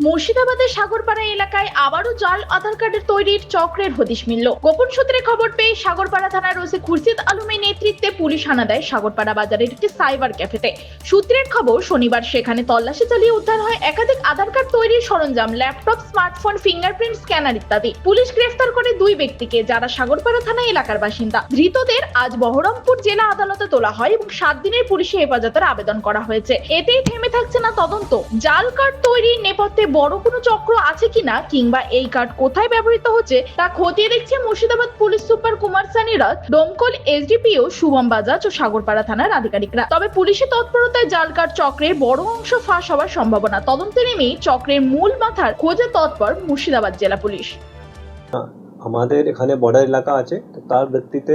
মুর্শিদাবাদের সাগরপাড়া এলাকায় আবারও জাল আধার কার্ডের তৈরির চক্রের হদিশ মিলল। গোপন সূত্রে খবর পেয়ে সাগরপাড়া থানার ওসি খুরশিদ আলমের নেতৃত্বে পুলিশ হানা দেয় সাগরপাড়া বাজারের একটি সাইবার ক্যাফেতে। সূত্রের খবর, শনিবার সেখানে তল্লাশি চালিয়ে উদ্ধার হয় একাধিক আধার কার্ড তৈরির সরঞ্জাম, ল্যাপটপ, স্মার্টফোন, ফিঙ্গারপ্রিন্ট, স্ক্যানার ইত্যাদি। পুলিশ গ্রেফতার করে দুই ব্যক্তিকে, যারা সাগরপাড়া থানা এলাকার বাসিন্দা। ধৃতদের আজ বহরমপুর জেলা আদালতে তোলা হয় এবং সাত দিনের পুলিশে হেফাজতের আবেদন করা হয়েছে। এতেই থেমে থাকছে না তদন্ত। জাল কার্ড তৈরির নেপথ্যে বড় কোনো চক্র আছে কিনা কিংবা এই কার্ড কোথায় ব্যবহৃত হচ্ছে, তা খতিয়ে দেখছে মুর্শিদাবাদ পুলিশ সুপার কুমার সানি দমকল এসডিপিও শুভম বাজাজ ও সাগরপাড়া থানার আধিকারিকরা। তবে পুলিশের তৎপরতায় জাল কার্ড চক্রের বড় অংশ ফাঁস হওয়ার সম্ভাবনা। তদন্তে নেমেই চক্রের মূল মাথার খোঁজে তৎপর মুর্শিদাবাদ জেলা পুলিশ। আমাদের এখানে বর্ডার এলাকা আছে, তো তার ভিত্তিতে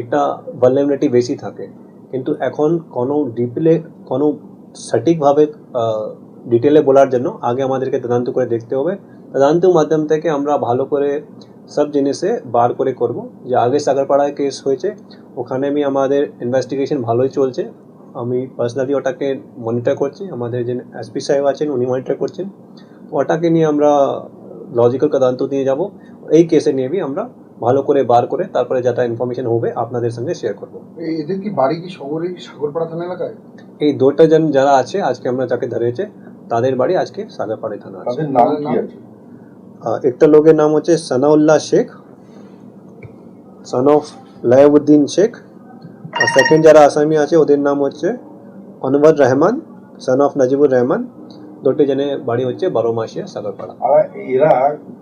একটা ভালনেবিলিটি বেশি থাকে। কিন্তু এখন কোনো ডিপলে কোনো সঠিকভাবে ডিটেলে বলার জন্য আগে আমাদেরকে তদন্ত করে দেখতে হবে। তদন্তের মাধ্যম থেকে আমরা ভালো করে সব জিনিসে বার করে করব। যে আগে সাগরপাড়ায় কেস হয়েছে ওখানে আমি আমাদের ইনভেস্টিগেশন ভালোই চলছে। আমি পার্সোনালি ওটাকে মনিটর করছি। আমাদের যে এসপি সাহেব আছেন উনি মনিটর করছেন। ওটাকে নিয়ে আমরা লজিক্যাল তদন্ত নিয়ে যাব। এই কেসে নিয়ে আমরা ভালো করে বার করে তারপরে যেটা ইনফরমেশন হবে আপনাদের সঙ্গে শেয়ার করব। এই- এদের কি বাড়ি কি শহরে সাগরপাড়া থানা এলাকায়? এই দুটো জন যারা আছে আজকে আমরা যাকে ধরেছে তাদের বাড়ি আজকে সাগরপাড়ি থানা আছে। একটা লোকের নাম হচ্ছে সানাউল্লাহ শেখ সন অফ লায়াবুদ্দিন শেখ আর সেকেন্ড যারা আসামি আছে ওদের নাম হচ্ছে অনবর রহমান সন অফ নাজিবুর রহমান। দুটি জনের বাড়ি হচ্ছে বারো মাসিয়া সাগরপাড়া আর এরা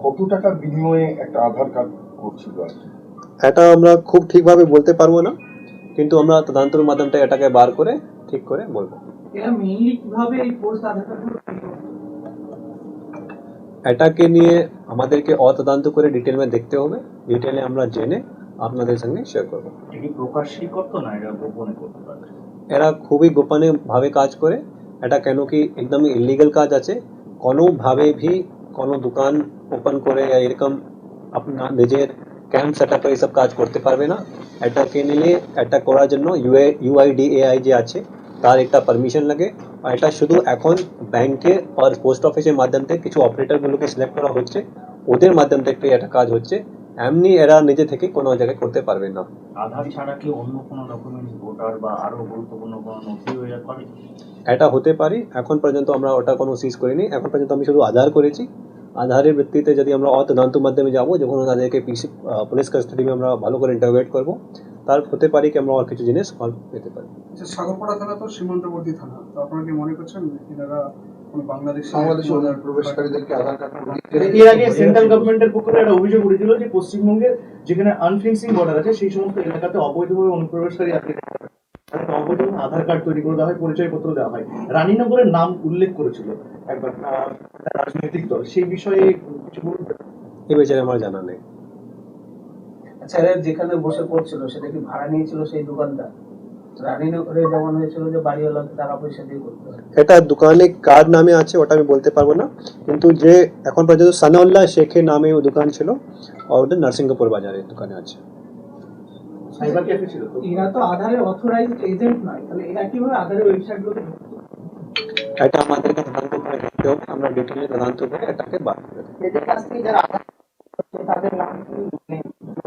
কত টাকার বিনিময়ে একটা আধার কার্ড করছিল এটা আমরা খুব ঠিকভাবে বলতে পারব না কিন্তু আমরা তদন্তের মাধ্যমটা এটাকে বার করে ঠিক করে বলব। এরা মেইনলি কীভাবে এই? এটাকে নিয়ে আমাদেরকে অতদান্ত করে ডিটেলে দেখতে হবে। ডিটেলে আমরা জেনে আপনাদের সঙ্গে শেয়ার করব। এটা কি প্রকাশ্যই করতো না? এটা গোপনে করতে পারে এরা খুবই গোপনে ভাবে কাজ করে। এটা কেন কি একদমই ইলিগাল কাজ আছে? কোনোভাবে ভি কোনো দোকান ওপেন করে এরকম আপনার নিজের ক্যাম্প সেট আপ এইসব কাজ করতে পারবে না। এটাকে নিলে এটা করার জন্য ইউএ ইউআইডিএআই যে আছে তার একটা পারমিশন লাগে। আর এটা শুধু এখন ব্যাংকে আর পোস্ট অফিসের মাধ্যম থেকে কিছু অপারেটরগুলোকে সিলেক্ট করা হচ্ছে। ওদের মাধ্যম থেকে এটা কাজ হচ্ছে। এমনি এরা নিজে থেকে কোনো জায়গায় করতে পারবে না। আধার ছাড়া কি অন্য কোনো ডকুমেন্টস ভোটার বা আরও গুরুত্বপূর্ণ কোনো নথি এরা করে এটা হতে পারে। এখন পর্যন্ত আমরা ওটা কোনো সিজ করিনি। এখন পর্যন্ত আমি শুধু আধার করেছি। আধারের ভিত্তিতে যদি আমরা অতদান্ত মাধ্যমে যাব যখন তাদেরকে পিসি পুলিশ কাস্টাডিতে আমরা ভালো করে ইন্টারোগেট করব। তার হতে পারে কি আমরা আর কিছু জিনিস সলভ পেতে পারি। আচ্ছা সাগরপাড়া থানা তো সীমান্তবর্তী থানা। তো আপনারা কি মনে করছেন এনারা কোনো বাংলাদেশ বাংলাদেশে প্রবেশকারীদেরকে আধার কার্ড এর আগে সেন্ট্রাল গভর্নমেন্টের পক্ষ থেকে একটা অভিযোগ উঠেছিল যে পশ্চিমবঙ্গের যেখানে আনফিক্সিং বর্ডার আছে সেই সমস্ত এলাকাতে অবৈধভাবে অনুপ্রবেশকারী আছে তাদেরকে আধার কার্ড তৈরি করে দেওয়া হয় পরিচয়পত্র দেওয়া হয়। রানীনগরের নাম উল্লেখ করেছিল একবার রাজনৈতিক দল। সেই বিষয়ে কিছু আমার জানা নেই। এরা যেখানে বসে পড়ছিল সেটা কি ভাড়া নিয়েছিল সেই দোকানটা? রানীনগরে যেমন হয়েছিল যে বাড়িওয়ালাকে টাকা পয়সা দিয়ে করতে এটা দোকানে কার নামে আছে ওটা আমি বলতে পারব না। কিন্তু যে এখন পর্যন্ত সানাউল্লাহ শেখের নামে ও দোকান ছিল আর ওটা নরসিংহপুর বাজারে দোকানে আছে। সাইবার ক্যাফে ছিল এরা তো আধারের অথরাইজড এজেন্ট নয় তাহলে এরা কীভাবে আধারের ওয়েবসাইটগুলোতে এটা আমাদেরকে তদন্ত করে দেখতে হবে আমরা ডিটেলে তদন্ত করে এটাকে বার করে দেবো। এদের কাছ থেকে যারা আধার তাদের নাম কি?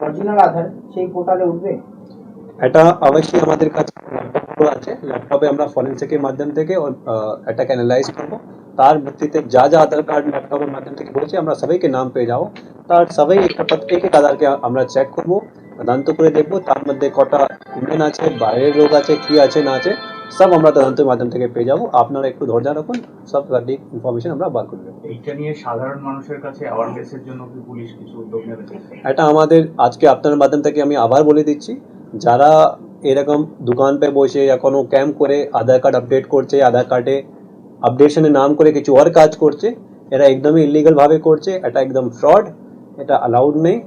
অরিজিনাল আধার সেই পোর্টালে উঠবে? এটা অবশ্যই আমাদের কাছে আছে। ল্যাপটপে আমরা ফরেন্সিকের মাধ্যম থেকে এটাকে অ্যানালাইজ করব। তার ভিত্তিতে যা যা আধার কার্ড ল্যাপটপের মাধ্যম থেকে বলছে, আমরা সবাইকে নাম পেয়ে যাব। তার সবাই একটা প্রত্যেক এক আধারকে আমরা চেক করব, তদন্ত করে দেখব। তার মধ্যে কটা ইন্ডিয়ান আছে, বাইরের লোক আছে, কি আছে, না আছে। সব আমরা তদন্তের মাধ্যম থেকে পেয়ে যাব। আপনারা একটু ধৈর্য রাখুন সব সঠিক ইনফরমেশন আমরা বার করে দেবো। এইটা নিয়ে সাধারণ মানুষের কাছে অ্যাওয়ারনেসের জন্য কি পুলিশ কিছু উদ্যোগ নেবে? এটা আমাদের আজকে আপনার মাধ্যম থেকে আমি আবার বলে দিচ্ছি যারা এরকম দোকান পে বসে या কোনো ক্যাম্প করে আধার কার্ড আপডেট করছে আধার কার্ডে আপডেশনের নাম করে কিছু আর কাজ করছে এরা একদমই ইলিগাল ভাবে করছে এটা একদম ফ্রড এটা অ্যালাউড নেই।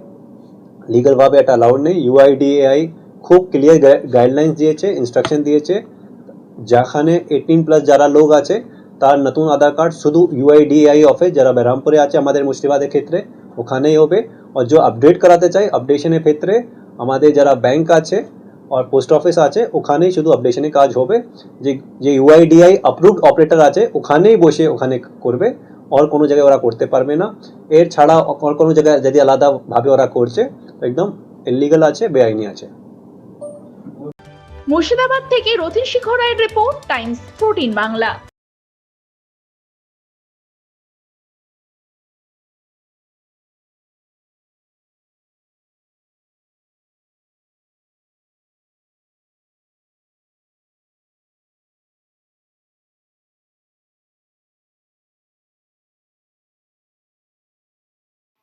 লিগালভাবে এটা অ্যালাউড নেই। ইউআইডিএআই খুব ক্লিয়ার গাইডলাইন্স দিয়েছে ইনস্ট্রাকশন দিয়েছে। যেখানে এইটিন প্লাস যারা লোক আছে, তার নতুন আধার কার্ড শুধু ইউআইডিআই অফিস যারা বেরামপুরে আছে আমাদের মুর্শিদাবাদের ক্ষেত্রে, ওখানেই হবে। আর যে আপডেট করাতে চাই আপডেশনের ক্ষেত্রে আমাদের যারা ব্যাংক আছে আর পোস্ট অফিস আছে, ওখানেই শুধু আপডেশনের কাজ হবে। যে যে ইউআইডিআই অ্যাপ্রুভড অপারেটর আছে, ওখানেই বসে ওখানে করবে। আর কোনো জায়গায় ওরা করতে পারবে না। এর ছাড়া আর কোনো জায়গায় যদি আলাদাভাবে ওরা করছে, একদম ইলিগাল আছে, বেআইনি আছে। মুর্শিদাবাদ থেকে রথিন শিখর রায়ের রিপোর্ট টাইমস ফোরটিন বাংলা।